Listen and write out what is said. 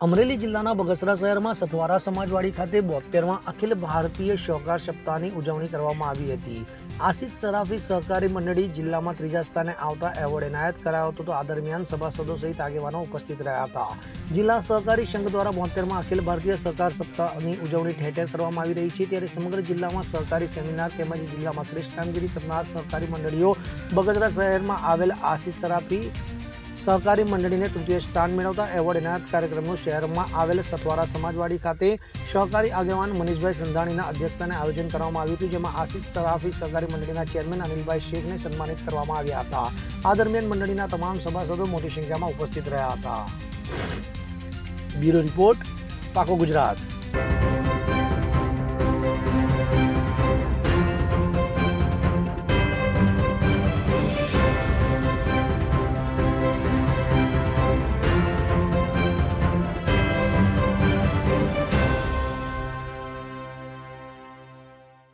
અમરેલી જિલ્લાના બગસરા શહેરમાં સથવારા સમાજવાડી ખાતે બોતેરમાં અખિલ ભારતીય સહકાર સપ્તાહની ઉજવણી કરવામાં આવી હતી. આશિષ સરાફી સહકારી મંડળી જિલ્લામાં ત્રીજા સ્થાને આવતા એવોર્ડ એનાયત કરાયો હતો તો આ દરમિયાન સભાસદો સહિત આગેવાનો ઉપસ્થિત રહ્યા હતા. જિલ્લા સહકારી સંઘ દ્વારા બોતેરમાં અખિલ ભારતીય સહકાર સપ્તાહની ઉજવણી ઠેર ઠેર કરવામાં આવી રહી છે. ત્યારે સમગ્ર જિલ્લામાં સહકારી સેમિનાર તેમજ જિલ્લામાં શ્રેષ્ઠ કામગીરી કરનાર સહકારી મંડળીઓ બગસરા શહેરમાં આવેલ આશિષ સરાફી સહકારી મંડળીને તૃતીય સ્થાન મેળવતા એવોર્ડ એનાયત કાર્યક્રમનું શહેરમાં આવેલ સતવારા સમાજવાડી ખાતે સહકારી આગેવાન મનીષભાઈ સંધાણીના અધ્યક્ષસ્થાને આયોજન કરવામાં આવ્યું હતું, જેમાં આશિષ સરાફી સહકારી મંડળીના ચેરમેન અનિલભાઈ શેખને સન્માનિત કરવામાં આવ્યા હતા. આ દરમિયાન મંડળીના તમામ સભાસદો મોટી સંખ્યામાં ઉપસ્થિત રહ્યા હતા. બ્યુરો રિપોર્ટ પાકો ગુજરાત.